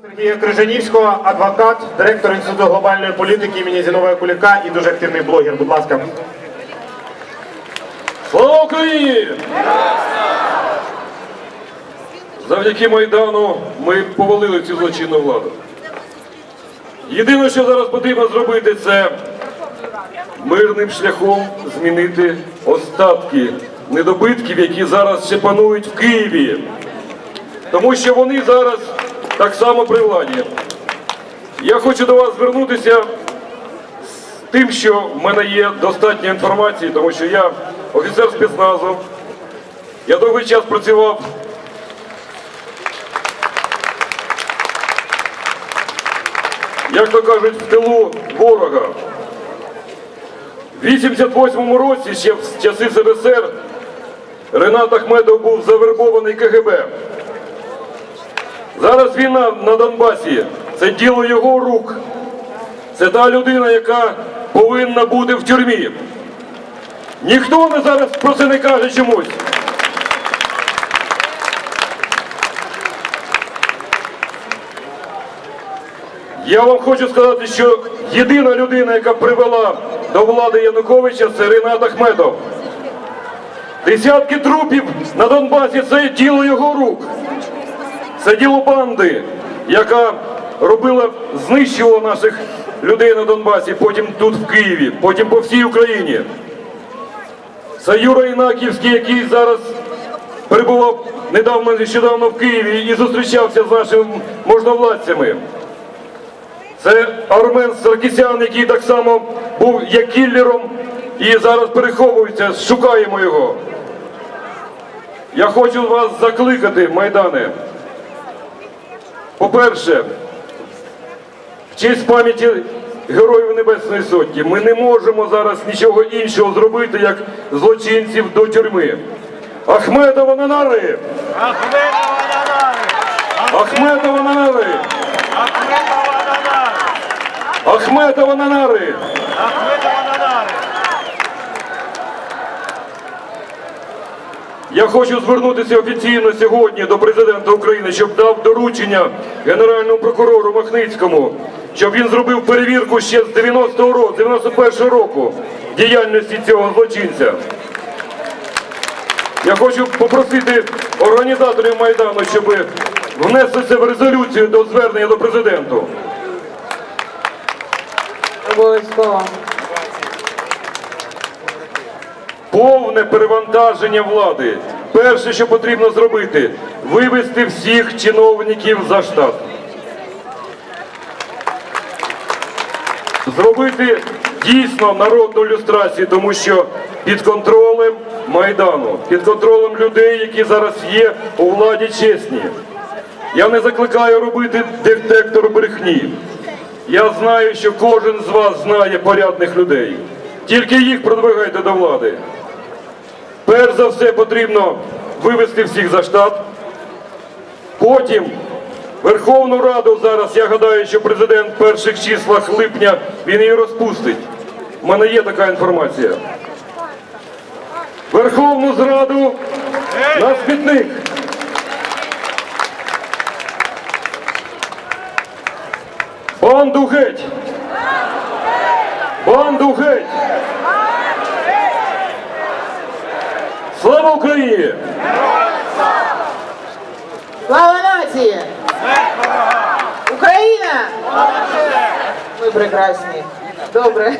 Сергія Крижанівського, адвокат, директор Інституту глобальної політики імені Зіновія Куліка і дуже активний блогер. Будь ласка. Слава Україні! Завдяки Майдану ми повалили цю злочинну владу. Єдине, що зараз потрібно зробити, це мирним шляхом змінити остатки недобитків, які зараз ще панують в Києві. Тому що вони зараз так само при владі. Я хочу до вас звернутися з тим, що в мене є достатньо інформації, тому що я офіцер спецназу. Я довгий час працював як то кажуть, в тилу ворога. В 88-му році, ще в часи СРСР, Ренат Ахметов був завербований КГБ. Зараз війна на Донбасі це діло його рук. Це та людина, яка повинна бути в тюрмі. Ніхто не зараз про це не каже чомусь. Я вам хочу сказати, що єдина людина, яка привела до влади Януковича, це Ренат Ахметов. Десятки трупів на Донбасі це діло його рук. Це діло банди, яка робила, знищувала наших людей на Донбасі, потім тут в Києві, потім по всій Україні. Це Юра Інаківський, який зараз перебував недавно нещодавно в Києві і зустрічався з нашими можновладцями. Це Армен Саркісян, який так само був як кіллером і зараз переховується, шукаємо його. Я хочу вас закликати, Майдане. По-перше, в честь пам'яті Героїв Небесної Сотні ми не можемо зараз нічого іншого зробити, як злочинців до тюрми. Ахметова на нари! Ахметова на нари! Ахметова на нари! Ахметова на нари! Ахметова на нари! Ахметова на нари! Я хочу звернутися офіційно сьогодні до президента України, щоб дав доручення генеральному прокурору Махницькому, щоб він зробив перевірку ще з 90-го року, 91-го року діяльності цього злочинця. Я хочу попросити організаторів Майдану, щоб внесли це в резолюцію до звернення до президента. Обов'язково. Повне перевантаження влади. Перше, що потрібно зробити, вивести всіх чиновників за штат. Зробити дійсно народну люстрацію, тому що під контролем Майдану, під контролем людей, які зараз є у владі чесні. Я не закликаю робити детектор брехні. Я знаю, що кожен з вас знає порядних людей. Тільки їх продвигайте до влади. Перш за все потрібно вивести всіх за штат. Потім Верховну Раду зараз, я гадаю, що президент в перших числах липня він її розпустить. У мене є така інформація. Верховну Зраду на смітник. Банду геть! Банду геть! Слава Україні! Слава нації! Україна! Ми прекрасні. Добре.